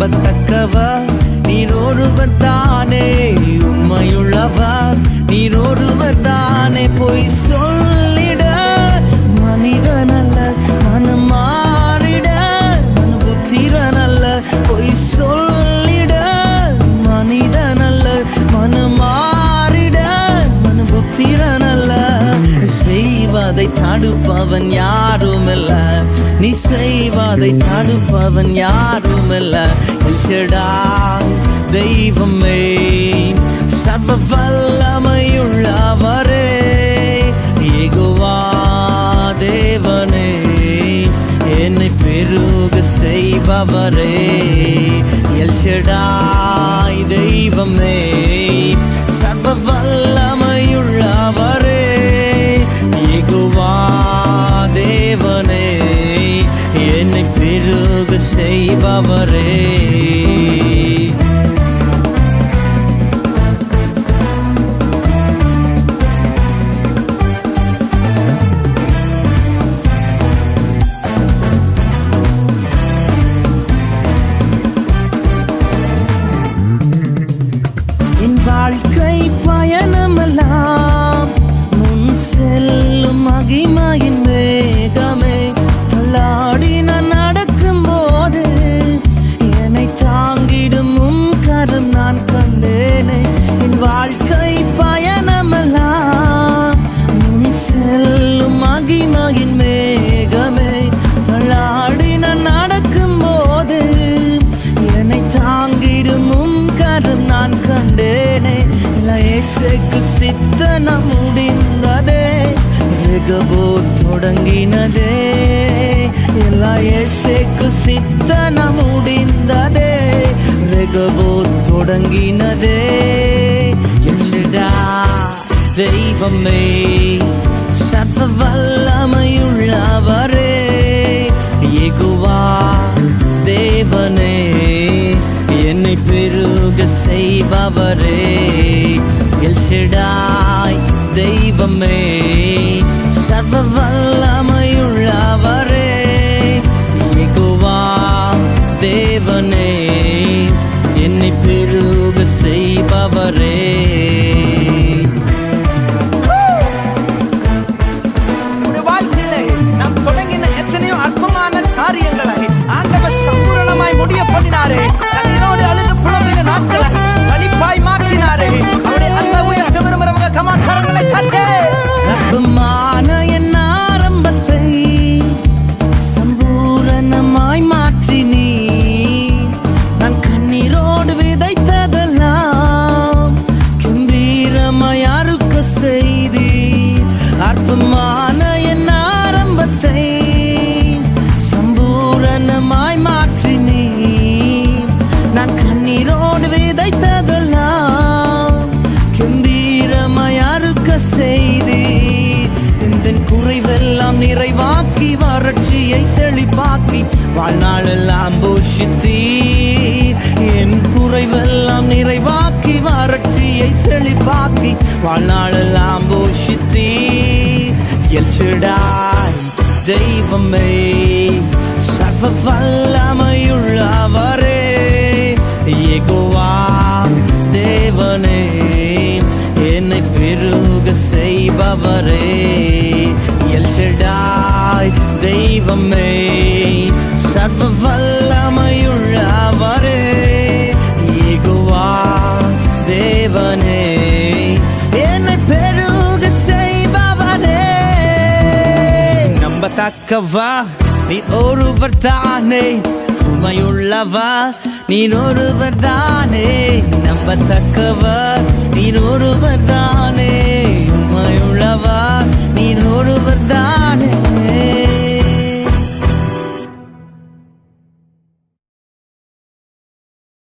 நம்பத்தக்கவா? நீர் ஒருவர் தானே உண்மையுள்ளவா? நீர் ஒருவர் தானே போய் சொல்லிட மனிதன் அல்ல மனம் மாறிட புத்திரன் அல்ல பொய் சொல்லிட மனிதன் அல்ல மனம் மாறிட மன புத்திரன் அல்ல. செய்வதை தடுப்பவன் யாருமில்ல. நீ செய்வதை தடுப்பவன் யாருமில்ல. எல்ஷடாய் தெய்வமே சர்வ வல்லமையுள்ளவரே ஏகுவா தேவனே என்னை பெருக செய்பவரே. எல்ஷடாய் தெய்வமே சர்வ வல்ல செய்பவரே. இசைக்கு சித்தனம் முடிந்ததே ரெகபோ தொடங்கினதே. எல்லா இசைக்கு சித்தனம் முடிந்ததே ரெகபோ தொடங்கினதே. எல்ஷடா தெய்வமே சர்வ வல்லமையுள்ளவரே ஏகுவா தேவனே என்னை பெருக செய்பவரே. தெய்வமே சர்வ வல்லமையுள்ளவரே சம்பூரணமாய் நீ நான் கண்ணீரோடு விதைத்ததெல்லாம் கம்பீரமாய் அறுக்க செய்தீர். அற்பமான என் ஆரம்பத்தை சம்பூரணமாய் மாற்றி நீ நான் கண்ணீரோடு விதைத்ததெல்லாம் கம்பீரமாய் அறுக்க செய்தீர். இந்த குறைவெல்லாம் நிறைவாக்கி வறட்சியை செழிப்பாக்கி வாழ்நாளெல்லாம் போஷித்தீர் என் குறைவெல்லாம் நிறைவாக்கி வறட்சியை செழிப்பாக்கி வாழ்நாளெல்லாம் போஷித்தீர் எல்ஷடாய் தெய்வமே சர்வ வல்லமையுள்ளவரே ஏகோவா தேவனே என்னை பெருக செய்பவரே. எல்ஷடாய் தெய்வமே சர்வ வல்லமையுள்ளவரே ஏகுவா தேவனே. என்னை பெருக செய்பவரே நம்பத்தக்கவா நீ ஒருவர் தானே. உமையுள்ளவா நீ ஒருவர் தானே. நம்பத்தக்கவர் நீ ஒருவர் தானே. உமையுள்ளவா நீ ஒருவர் தான்